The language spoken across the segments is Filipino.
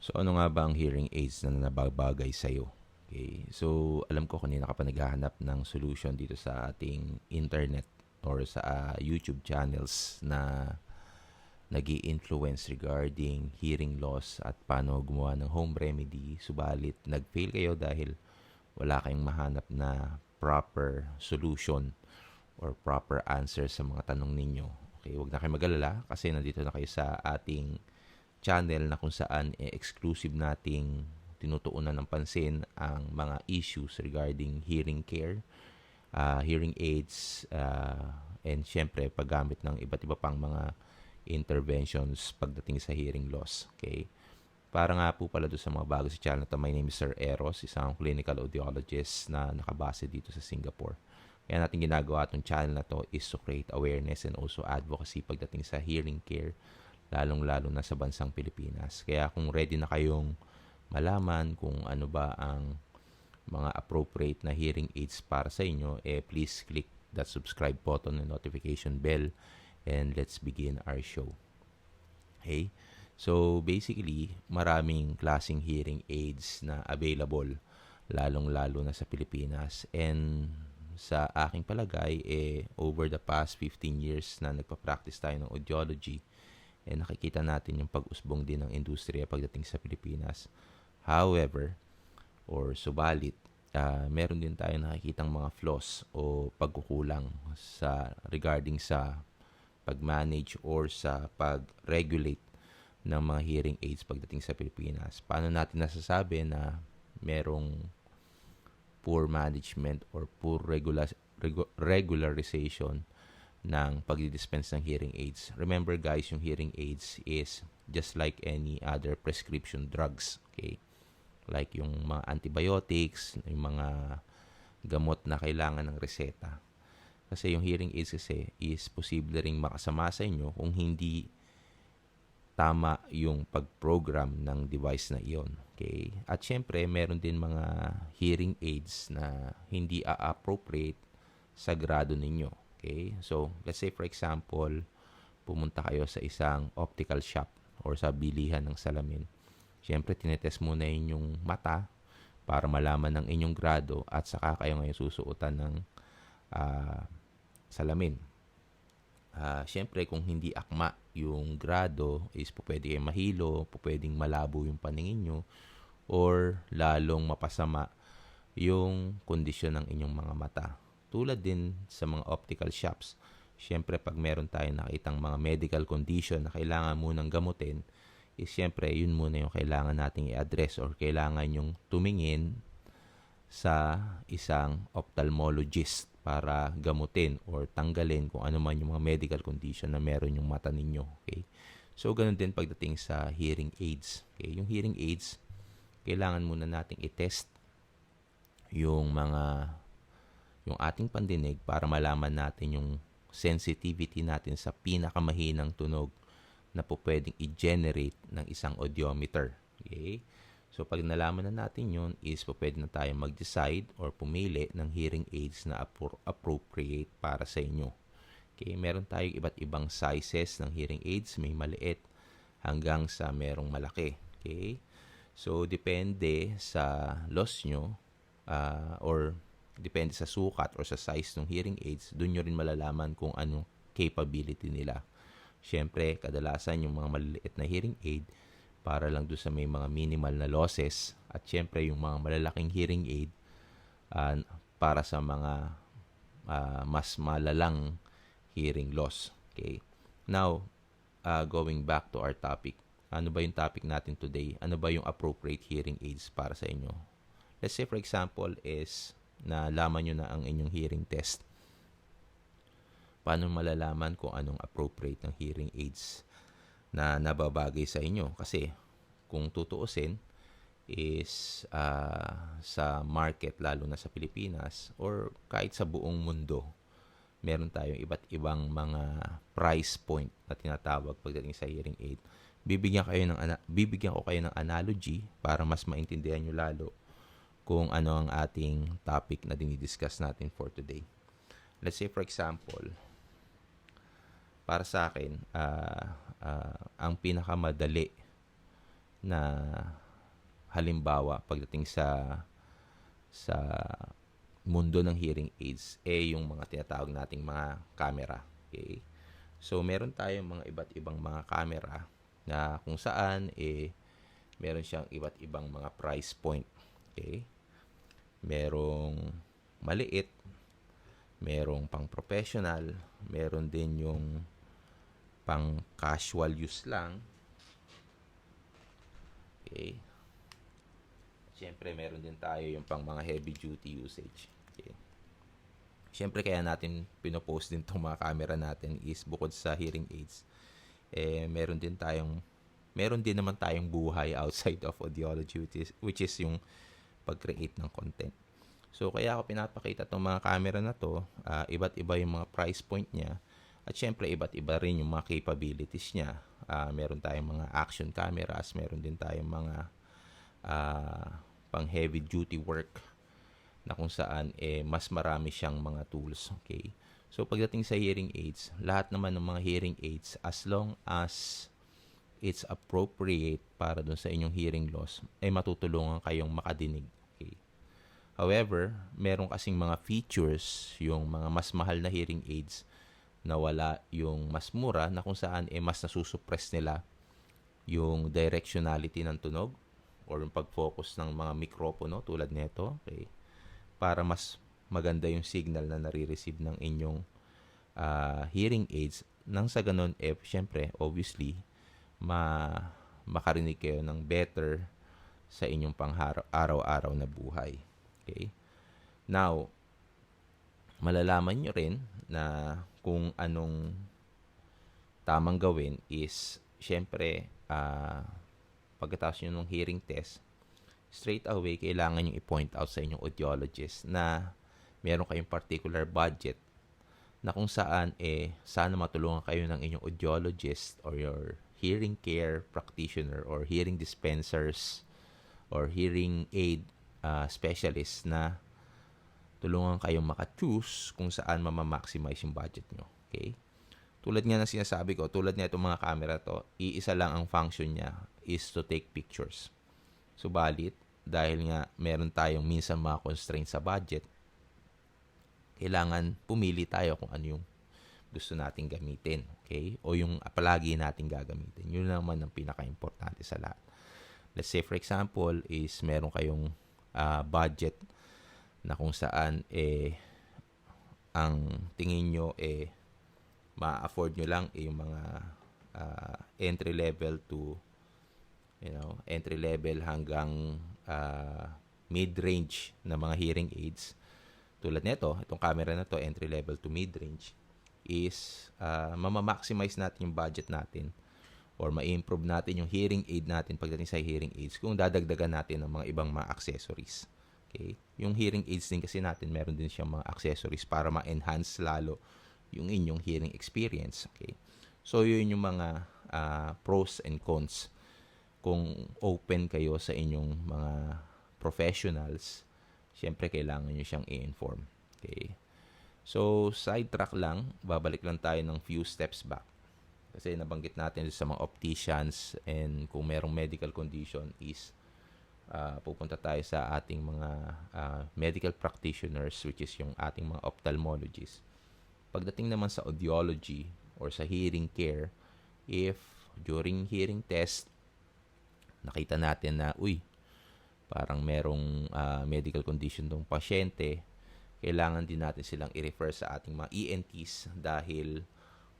So ano nga ba ang hearing aids na nababagay sa iyo? Okay. So alam ko kanina ka pa naghahanap ng solution dito sa ating internet or sa uh, YouTube channels na nag influence regarding hearing loss at paano gumawa ng home remedy. Subalit, nag-fail kayo dahil wala kayong mahanap na proper solution or proper answer sa mga tanong ninyo. Okay, huwag na kayo mag-alala kasi nandito na kayo sa ating channel na kung saan eh, exclusive nating tinutuunan ng pansin ang mga issues regarding hearing care, uh, hearing aids, uh, and syempre paggamit ng iba't iba pang mga interventions pagdating sa hearing loss. Okay? Para nga po pala doon sa mga bago sa channel na my name is Sir Eros, isang clinical audiologist na nakabase dito sa Singapore. Kaya natin ginagawa itong channel na to is to create awareness and also advocacy pagdating sa hearing care lalong-lalo na sa bansang Pilipinas. Kaya kung ready na kayong malaman kung ano ba ang mga appropriate na hearing aids para sa inyo, eh please click that subscribe button and notification bell and let's begin our show. Okay? So basically, maraming klasing hearing aids na available lalong-lalo na sa Pilipinas and sa aking palagay eh over the past 15 years na nagpa-practice tayo ng audiology eh nakikita natin yung pag-usbong din ng industriya pagdating sa Pilipinas. However, or subalit, uh, meron din tayo nakikitang mga flaws o pagkukulang sa regarding sa pag-manage or sa pag-regulate ng mga hearing aids pagdating sa Pilipinas. Paano natin nasasabi na merong poor management or poor regula- regu- regularization ng pagdi-dispense ng hearing aids. Remember guys, yung hearing aids is just like any other prescription drugs. Okay? Like yung mga antibiotics, yung mga gamot na kailangan ng reseta. Kasi yung hearing aids kasi is posible ring makasama sa inyo kung hindi tama yung pag-program ng device na iyon. Okay? At syempre, meron din mga hearing aids na hindi a-appropriate sa grado ninyo. Okay? So, let's say for example, pumunta kayo sa isang optical shop or sa bilihan ng salamin. Siyempre, tinetest muna inyong mata para malaman ng inyong grado at saka kayo ngayon susuotan ng uh, salamin. Uh, Siyempre, kung hindi akma yung grado is po pwede kayo mahilo, po malabo yung paningin nyo, or lalong mapasama yung kondisyon ng inyong mga mata. Tulad din sa mga optical shops. Siyempre, pag meron tayong nakitang mga medical condition na kailangan munang gamutin, is siyempre, yun muna yung kailangan nating i-address or kailangan yung tumingin sa isang ophthalmologist para gamutin or tanggalin kung ano man yung mga medical condition na meron yung mata ninyo. Okay? So, ganun din pagdating sa hearing aids. Okay? Yung hearing aids, kailangan muna nating i-test yung mga yung ating pandinig para malaman natin yung sensitivity natin sa pinakamahinang tunog na po pwedeng i-generate ng isang audiometer. Okay? So, pag nalaman na natin yun, is po pwede na tayo mag-decide or pumili ng hearing aids na appropriate para sa inyo. Okay? Meron tayong iba't ibang sizes ng hearing aids. May maliit hanggang sa merong malaki. Okay? So, depende sa loss nyo uh, or depende sa sukat or sa size ng hearing aids, doon nyo rin malalaman kung anong capability nila. Siyempre, kadalasan yung mga maliliit na hearing aid para lang doon sa may mga minimal na losses at siyempre yung mga malalaking hearing aid uh, para sa mga uh, mas malalang hearing loss. Okay. Now, uh, going back to our topic. Ano ba yung topic natin today? Ano ba yung appropriate hearing aids para sa inyo? Let's say for example is na laman nyo na ang inyong hearing test. Paano malalaman kung anong appropriate ng hearing aids na nababagay sa inyo? Kasi kung tutuusin, is uh, sa market, lalo na sa Pilipinas, or kahit sa buong mundo, meron tayong iba't ibang mga price point na tinatawag pagdating sa hearing aid. Bibigyan kayo ng bibigyan ko kayo ng analogy para mas maintindihan niyo lalo kung ano ang ating topic na dinidiscuss natin for today. Let's say for example, para sa akin, uh, uh, ang pinakamadali na halimbawa pagdating sa sa mundo ng hearing aids eh yung mga tinatawag nating mga camera. Okay? So meron tayong mga iba't ibang mga camera na kung saan eh meron siyang iba't ibang mga price point. Okay? Merong maliit, merong pang professional, meron din yung pang casual use lang. Okay. Siyempre, meron din tayo yung pang mga heavy duty usage. Okay. Siyempre, kaya natin pinopost din itong mga camera natin is bukod sa hearing aids, eh, meron din tayong, meron din naman tayong buhay outside of audiology, which is, which is yung pag-create ng content. So, kaya ako pinapakita itong mga camera na to, uh, iba't iba yung mga price point niya, at syempre, iba't iba rin yung mga capabilities niya. Uh, meron tayong mga action cameras, meron din tayong mga uh, pang heavy duty work na kung saan eh, mas marami siyang mga tools. Okay? So, pagdating sa hearing aids, lahat naman ng mga hearing aids, as long as it's appropriate para dun sa inyong hearing loss, ay matutulungan kayong makadinig. Okay? However, meron kasing mga features, yung mga mas mahal na hearing aids, na wala yung mas mura na kung saan eh mas nasusuppress nila yung directionality ng tunog or yung pag-focus ng mga mikropono tulad nito okay para mas maganda yung signal na nare-receive ng inyong uh, hearing aids nang sa ganun eh syempre obviously ma makarinig kayo ng better sa inyong pang araw-araw na buhay. Okay? Now malalaman nyo rin na kung anong tamang gawin is, syempre, uh, pagkatapos nyo ng hearing test, straight away, kailangan nyo i-point out sa inyong audiologist na meron kayong particular budget na kung saan eh sana matulungan kayo ng inyong audiologist or your hearing care practitioner or hearing dispensers or hearing aid uh, specialist na tulungan kayong maka-choose kung saan mamamaximize yung budget nyo. Okay? Tulad nga ng sinasabi ko, tulad nga itong mga camera to, iisa lang ang function niya is to take pictures. Subalit, dahil nga meron tayong minsan mga constraints sa budget, kailangan pumili tayo kung ano yung gusto nating gamitin. Okay? O yung palagi nating gagamitin. Yun naman ang pinaka-importante sa lahat. Let's say, for example, is meron kayong uh, budget na kung saan eh ang tingin nyo eh ma-afford nyo lang eh, yung mga uh, entry level to you know entry level hanggang uh, mid-range na mga hearing aids tulad nito itong camera na to entry level to mid-range is uh, mama-maximize natin yung budget natin or ma-improve natin yung hearing aid natin pagdating sa hearing aids kung dadagdagan natin ng mga ibang mga accessories. Okay? Yung hearing aids din kasi natin, meron din siyang mga accessories para ma-enhance lalo yung inyong hearing experience. Okay? So, yun yung mga uh, pros and cons kung open kayo sa inyong mga professionals, syempre kailangan nyo siyang i-inform. Okay? So, sidetrack lang, babalik lang tayo ng few steps back. Kasi nabanggit natin sa mga opticians and kung merong medical condition is uh, pupunta tayo sa ating mga uh, medical practitioners which is yung ating mga ophthalmologists. Pagdating naman sa audiology or sa hearing care, if during hearing test nakita natin na uy, parang merong uh, medical condition tong pasyente, kailangan din natin silang i-refer sa ating mga ENTs dahil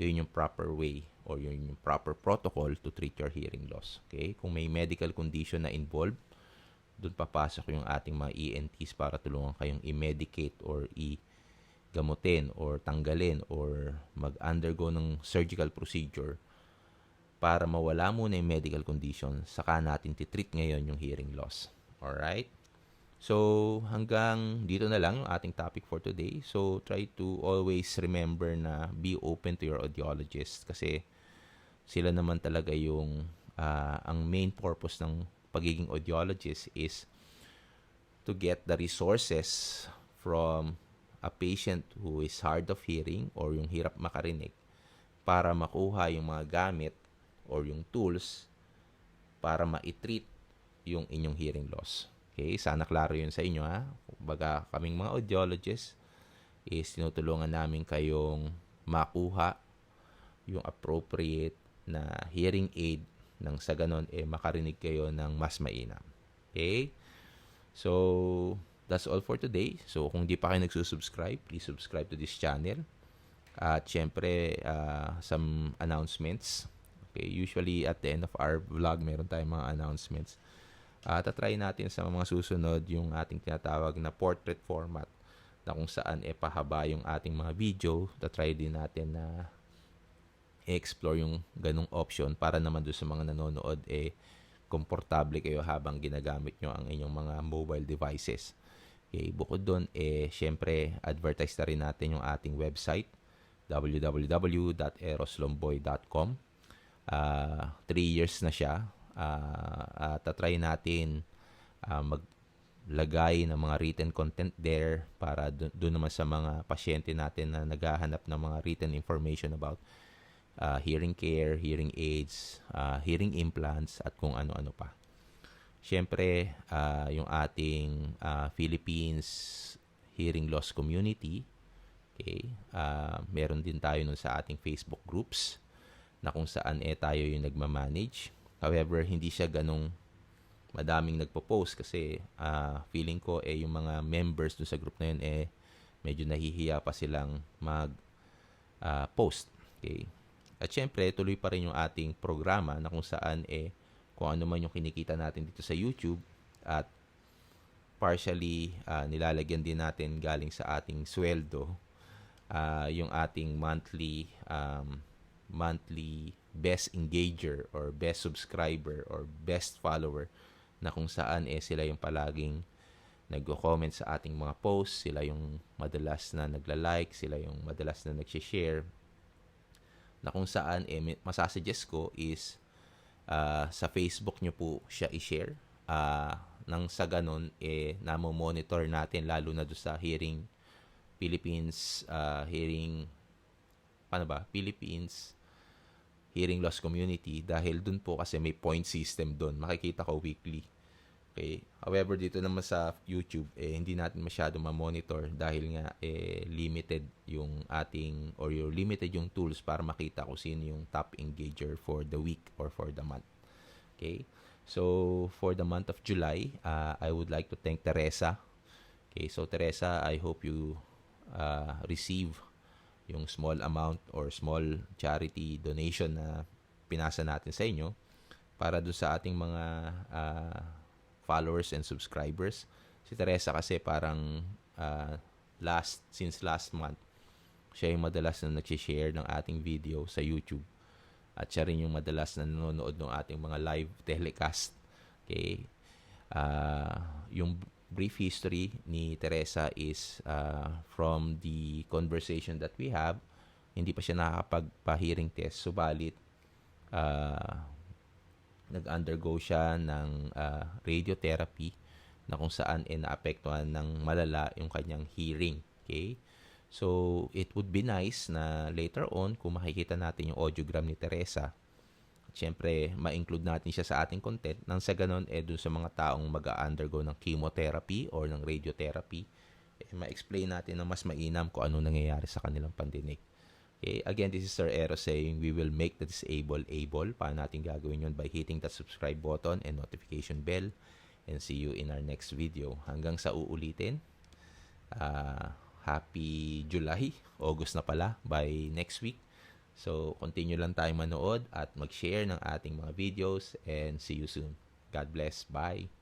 yun yung proper way or yun yung proper protocol to treat your hearing loss. Okay? Kung may medical condition na involved, doon papasok yung ating mga ENTs para tulungan kayong i-medicate or i-gamutin or tanggalin or mag-undergo ng surgical procedure para mawala muna yung medical condition saka natin titreat ngayon yung hearing loss. Alright? So, hanggang dito na lang yung ating topic for today. So, try to always remember na be open to your audiologist kasi sila naman talaga yung uh, ang main purpose ng pagiging audiologist is to get the resources from a patient who is hard of hearing or yung hirap makarinig para makuha yung mga gamit or yung tools para ma-treat yung inyong hearing loss. Okay, sana klaro yun sa inyo ha. Baga kaming mga audiologists is tinutulungan namin kayong makuha yung appropriate na hearing aid nang sa ganon eh makarinig kayo ng mas mainam. Okay? So, that's all for today. So, kung di pa kayo nagsusubscribe, please subscribe to this channel. At syempre, uh, some announcements. Okay, usually at the end of our vlog, meron tayong mga announcements. Uh, tatry natin sa mga susunod yung ating tinatawag na portrait format na kung saan e pahaba yung ating mga video. Tatry din natin na i-explore yung ganong option para naman doon sa mga nanonood eh komportable kayo habang ginagamit nyo ang inyong mga mobile devices. Okay, bukod doon, eh, syempre, advertise na rin natin yung ating website, www.eroslomboy.com. Uh, three years na siya uh, at try natin uh, maglagay ng mga written content there para doon naman sa mga pasyente natin na naghahanap ng mga written information about uh, hearing care, hearing aids, uh, hearing implants at kung ano-ano pa. Siyempre, uh, yung ating uh, Philippines Hearing Loss Community, okay, uh, meron din tayo nun sa ating Facebook groups na kung saan eh tayo yung nagmamanage However, hindi siya ganong madaming nagpo-post kasi uh, feeling ko eh yung mga members do sa group na yun eh medyo nahihiya pa silang mag uh, post. Okay? At syempre, tuloy pa rin yung ating programa na kung saan eh kung ano man yung kinikita natin dito sa YouTube at partially uh, nilalagyan din natin galing sa ating sweldo uh, yung ating monthly um, monthly best engager or best subscriber or best follower na kung saan eh sila yung palaging nagko-comment sa ating mga posts, sila yung madalas na nagla-like, sila yung madalas na nag-share. Na kung saan eh masasuggest ko is uh, sa Facebook nyo po siya i-share. Uh, nang sa ganun eh namo-monitor natin lalo na do sa hearing Philippines uh, hearing paano ba? Philippines hearing loss community dahil dun po kasi may point system dun. Makikita ko weekly. Okay. However, dito naman sa YouTube, eh, hindi natin masyado ma-monitor dahil nga eh, limited yung ating or your limited yung tools para makita kung sino yung top engager for the week or for the month. Okay. So, for the month of July, uh, I would like to thank Teresa. Okay. So, Teresa, I hope you uh, receive yung small amount or small charity donation na pinasa natin sa inyo para do sa ating mga uh, followers and subscribers. Si Teresa kasi parang uh, last since last month siya yung madalas na nag-share ng ating video sa YouTube. At siya rin yung madalas na nanonood ng ating mga live telecast. Okay? Uh, yung brief history ni Teresa is uh, from the conversation that we have, hindi pa siya nakakapagpa-hearing test. Subalit, uh, nag-undergo siya ng uh, radiotherapy na kung saan eh, naapektuhan ng malala yung kanyang hearing. Okay? So, it would be nice na later on, kung makikita natin yung audiogram ni Teresa, syempre, ma-include natin siya sa ating content nang sa ganun, eh, dun sa mga taong mag-undergo ng chemotherapy or ng radiotherapy, eh, ma-explain natin na mas mainam kung ano nangyayari sa kanilang pandinig. Okay, again, this is Sir Ero saying we will make the disabled able. Paano natin gagawin yun? By hitting the subscribe button and notification bell. And see you in our next video. Hanggang sa uulitin. Uh, happy July. August na pala. By next week. So, continue lang tayong manood at mag-share ng ating mga videos and see you soon. God bless. Bye.